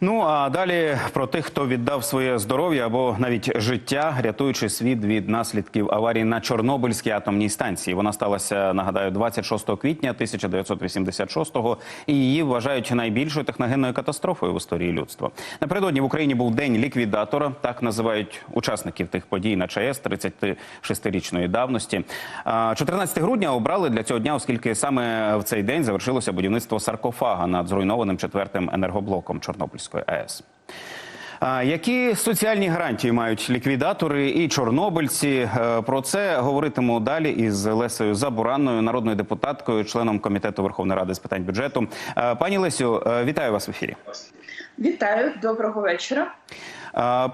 Ну а далі про тих, хто віддав своє здоров'я або навіть життя, рятуючи світ від наслідків аварії на Чорнобильській атомній станції. Вона сталася, нагадаю, 26 квітня 1986-го, і її вважають найбільшою техногенною катастрофою в історії людства. Напередодні в Україні був день ліквідатора. Так називають учасників тих подій на ЧАЕС 36-річної давності. А, 14 грудня обрали для цього дня, оскільки саме в цей день завершилося будівництво саркофага над зруйнованим четвертим енергоблоком Чорнобильської АЕС. Які соціальні гарантії мають ліквідатори і чорнобильці? Е, Про це говоритиму далі із Лесею Забуранною, народною депутаткою, членом комітету Верховної Ради з питань бюджету. Е, Пані Лесю, е, вітаю вас в ефірі. Вітаю, доброго вечора.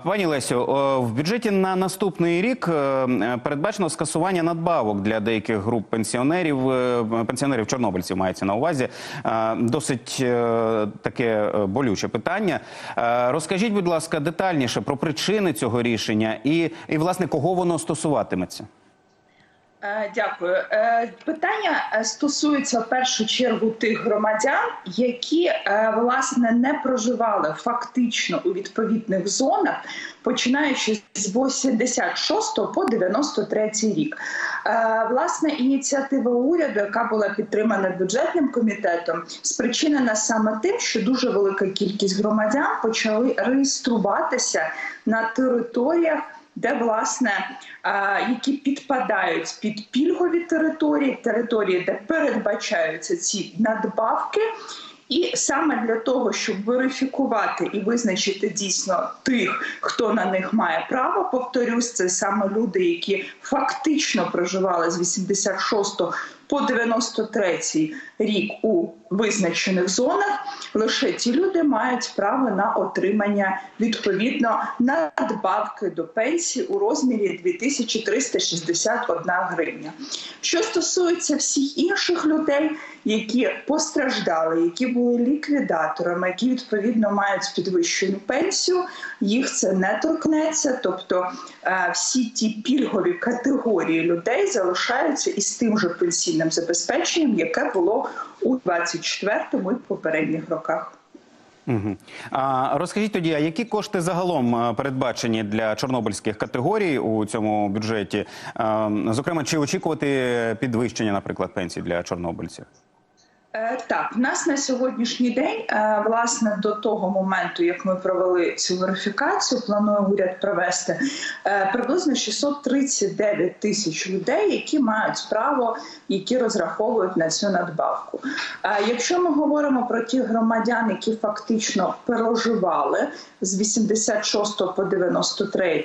Пані Лесю, в бюджеті на наступний рік е, передбачено скасування надбавок для деяких груп пенсіонерів, е, пенсіонерів чорнобильців мається на увазі. Досить е, таке болюче питання. Розкажіть, будь ласка, детальніше про причини цього рішення і, і власне, кого воно стосуватиметься. Е, Дякую. Е, Питання е, стосується в першу чергу тих громадян, які власне не проживали фактично у відповідних зонах, починаючи з 86 по 93 рік. Власне, ініціатива уряду, яка була підтримана бюджетним комітетом, спричинена саме тим, що дуже велика кількість громадян почали реєструватися на територіях. Де власне які підпадають під пільгові території, території, де передбачаються ці надбавки, і саме для того, щоб верифікувати і визначити дійсно тих, хто на них має право, повторюсь, це саме люди, які фактично проживали з 86 по 93 рік у визначених зонах, лише ті люди мають право на отримання відповідно надбавки до пенсії у розмірі 2361 гривня. Що стосується всіх інших людей, які постраждали, які були ліквідаторами, які відповідно мають підвищену пенсію, їх це не торкнеться. Тобто е, всі ті пільгові категорії людей залишаються із тим же пенсійним забезпеченням, яке було у 24-му і попередніх роках. Угу. А розкажіть тоді, а які кошти загалом е, передбачені для чорнобильських категорій у цьому бюджеті? Е, Зокрема, чи очікувати підвищення, наприклад, пенсій для чорнобильців? Е, Так, в нас на сьогоднішній день, е, власне, до того моменту, як ми провели цю верифікацію, планує уряд провести е, приблизно 639 тисяч людей, які мають право, які розраховують на цю надбавку. Якщо ми говоримо про ті громадян, які фактично проживали з 86 по 93,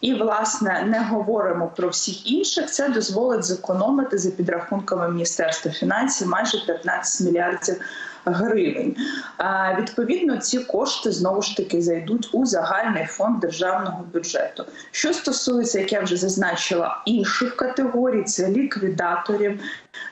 і власне не говоримо про всіх інших, це дозволить зекономити за підрахунками Міністерства фінансів майже 15 мільярдів гривень. А, Відповідно, ці кошти знову ж таки зайдуть у загальний фонд державного бюджету. Що стосується, як я вже зазначила, інших категорій, це ліквідаторів,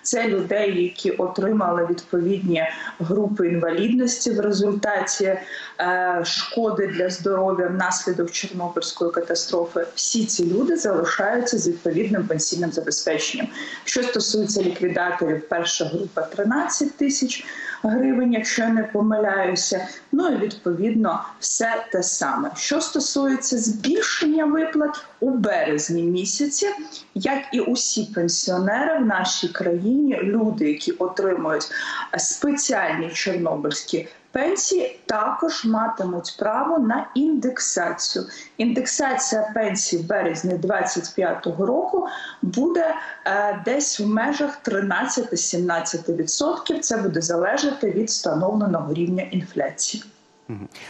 це людей, які отримали відповідні групи інвалідності в результаті е, шкоди для здоров'я внаслідок Чорнобильської катастрофи. Всі ці люди залишаються з відповідним пенсійним забезпеченням. Що стосується ліквідаторів, перша група 13 тисяч гривень, якщо я не помиляюся. Ну і відповідно все те саме. Що стосується збільшення виплат у березні місяці, як і усі пенсіонери в нашій країні, люди, які отримують спеціальні чорнобильські. Пенсії також матимуть право на індексацію. Індексація пенсій в березні 2025 року буде е, десь в межах 13-17%. Це буде залежати від встановленого рівня інфляції.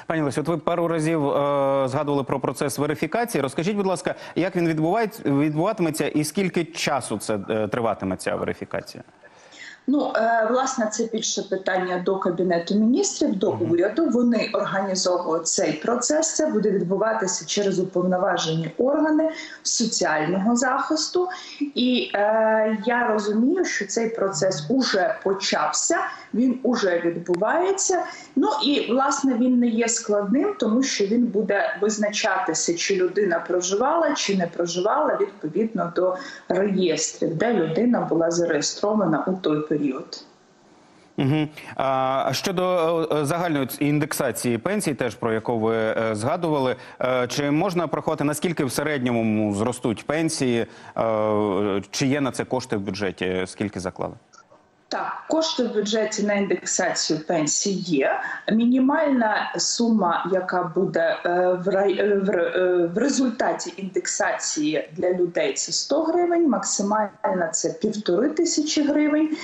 Пані Лесі, от ви пару разів е, згадували про процес верифікації. Розкажіть, будь ласка, як він відбувається, відбуватиметься і скільки часу це е, триватиме ця верифікація? Ну, е, власне, це більше питання до кабінету міністрів, до уряду. Вони організовують цей процес. Це буде відбуватися через уповноважені органи соціального захисту. І е, я розумію, що цей процес уже почався. Він уже відбувається. Ну і власне він не є складним, тому що він буде визначатися, чи людина проживала, чи не проживала відповідно до реєстрів, де людина була зареєстрована у той період. Угу. А щодо е, загальної індексації пенсій, теж про яку ви е, згадували, е, чи можна порахувати наскільки в середньому зростуть пенсії? Е, Чи є на це кошти в бюджеті? Скільки заклали? Так, кошти в бюджеті на індексацію пенсій є. Мінімальна сума, яка буде е, е, е, в результаті індексації для людей, це 100 гривень, максимальна це півтори тисячі гривень.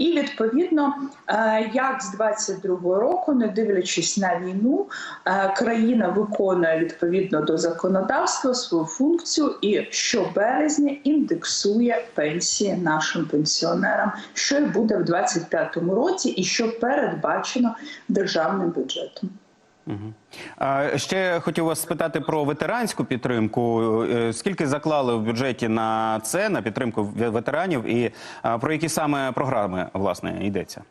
І відповідно, е, як з 22-го року, не дивлячись на війну, е, країна виконує відповідно до законодавства свою функцію і щоберезня індексує пенсії нашим пенсіонерам, що і буде в 25-му році, і що передбачено державним бюджетом. Ще хотів вас спитати про ветеранську підтримку. Е, Скільки заклали в бюджеті на це, на підтримку ветеранів, і про які саме програми власне йдеться?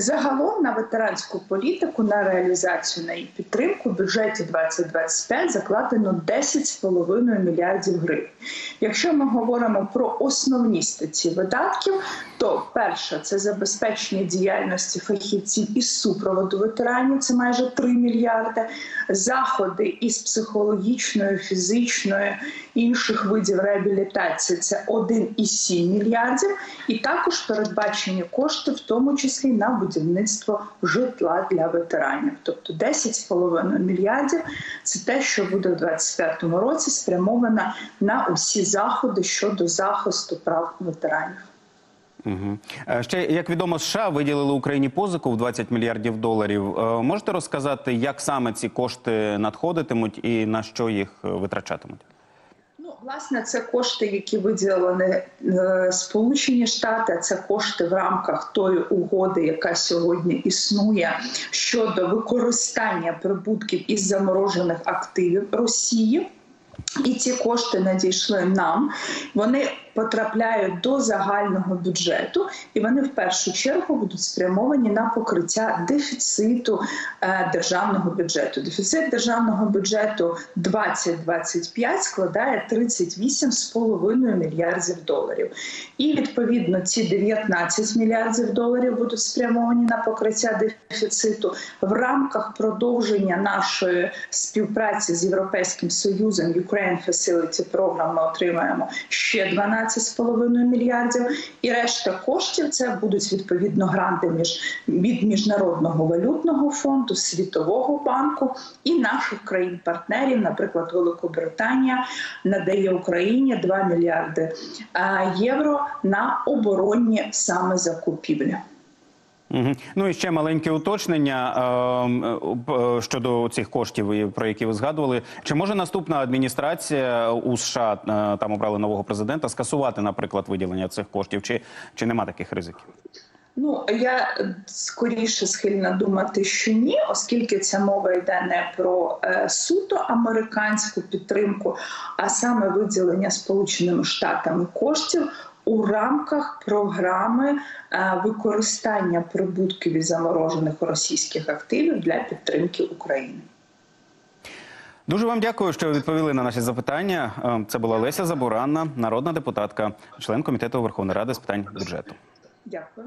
Загалом на ветеранську політику, на реалізацію на її підтримку в бюджеті 2025 закладено 10,5 мільярдів гривень. Якщо ми говоримо про основні статті видатків, то перше це забезпечення діяльності фахівців із супроводу ветеранів, це майже 3 мільярди. Заходи із психологічної, фізичної інших видів реабілітації це 1,7 мільярдів, і також передбачені кошти, в тому числі на будівництво житла для ветеранів. Тобто 10,5 мільярдів це те, що буде в 2025 році спрямовано на усі заходи щодо захисту прав ветеранів. Угу. Ще як відомо, США виділили Україні позику в 20 мільярдів доларів. Е, Можете розказати, як саме ці кошти надходитимуть і на що їх е, витрачатимуть? Власне, це кошти, які виділили е, Сполучені Штати. Це кошти в рамках тої угоди, яка сьогодні існує щодо використання прибутків із заморожених активів Росії. І ці кошти надійшли нам. Вони потрапляють до загального бюджету, і вони в першу чергу будуть спрямовані на покриття дефіциту е, державного бюджету. Дефіцит державного бюджету 2025 складає 38,5 мільярдів доларів. І відповідно ці 19 мільярдів доларів будуть спрямовані на покриття дефіциту в рамках продовження нашої співпраці з Європейським Союзом Ukraine Facility Program ми отримаємо ще 12,5 мільярдів. І решта коштів це будуть відповідно гранти між від міжнародного валютного фонду, світового банку і наших країн-партнерів, наприклад, Великобританія надає Україні 2 мільярди е, євро на оборонні саме закупівлі. Ну і ще маленьке уточнення е, е, щодо цих коштів, про які ви згадували. Чи може наступна адміністрація у США е, там обрали нового президента скасувати, наприклад, виділення цих коштів, чи, чи нема таких ризиків? Ну я скоріше схильна думати, що ні, оскільки ця мова йде не про е, суто американську підтримку, а саме виділення Сполученими Штатами коштів у рамках програми е, використання прибутків і заморожених російських активів для підтримки України. Дуже вам дякую, що відповіли на наші запитання. Е, Це була Леся Забуранна, народна депутатка, член комітету Верховної Ради з питань бюджету. Дякую.